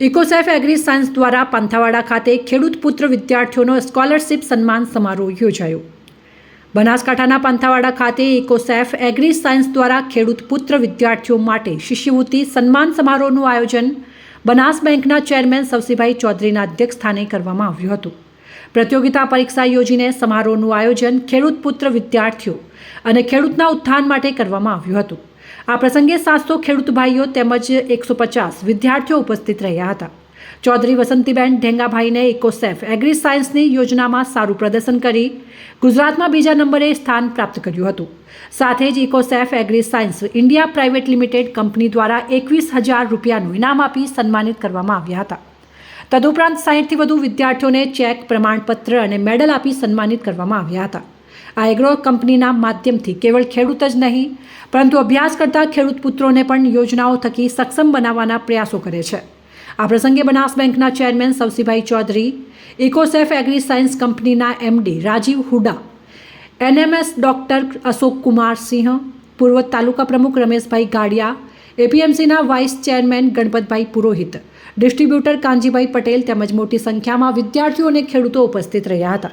ઇકોસેફ agri science દ્વારા પાંથાવાડા ખાતે ખેડૂત પુત્ર વિદ્યાર્થીઓનો સ્કોલરશિપ સન્માન સમારોહ યોજાયો. બનાસકાંઠાના પાંથાવાડા ખાતે ઇકોસેફ એગ્રી સાયન્સ દ્વારા ખેડૂત પુત્ર વિદ્યાર્થીઓ માટે શિષ્યવૃત્તિ સન્માન સમારોહનું આયોજન બનાસ બેંકના ચેરમેન સવસીભાઈ ચૌધરીના અધ્યક્ષસ્થાને કરવામાં આવ્યું હતું. પ્રતિયોગિતા પરીક્ષા યોજીને સમારોહનું આયોજન ખેડૂત પુત્ર વિદ્યાર્થીઓ અને ખેડૂતના ઉત્થાન માટે કરવામાં આવ્યું હતું. આ પ્રસંગે સાતસો ખેડૂત ભાઈઓ તેમજ એકસો પચાસ વિદ્યાર્થીઓ ઉપસ્થિત રહ્યા હતા. ચૌધરી વસંતીબેન ઢેંગાભાઈને ઇકોસેફ એગ્રી સાયન્સની યોજનામાં સારું પ્રદર્શન કરી ગુજરાતમાં બીજા નંબરે સ્થાન પ્રાપ્ત કર્યું હતું. સાથે જ Ecosafe agri science India private limited company દ્વારા એકવીસ હજાર રૂપિયાનું ઇનામ આપી સન્માનિત કરવામાં આવ્યા હતા. તદુપરાંત સાહીઠથી વધુ વિદ્યાર્થીઓને ચેક, પ્રમાણપત્ર અને મેડલ આપી સન્માનિત કરવામાં આવ્યા હતા. આ એગ્રો કંપનીના માધ્યમથી કેવળ ખેડૂત જ નહીં, પરંતુ અભ્યાસ કરતા ખેડૂત પુત્રોને પણ યોજનાઓ થકી સક્ષમ બનાવવાના પ્રયાસો કરે છે. આ પ્રસંગે બનાસ બેંકના chairman Savsibhai Chaudhari, Ecosafe agri science કંપનીના MD Rajiv Huda, NMS doctor Ashok Kumar Singh, પૂર્વ તાલુકા પ્રમુખ Rameshbhai Gadiya એપીએમસીના vice chairman Ganpatbhai Purohit, distributor Kanjibhai Patel તેમજ મોટી સંખ્યામાં વિદ્યાર્થીઓ અને ખેડૂતો ઉપસ્થિત રહ્યા હતા.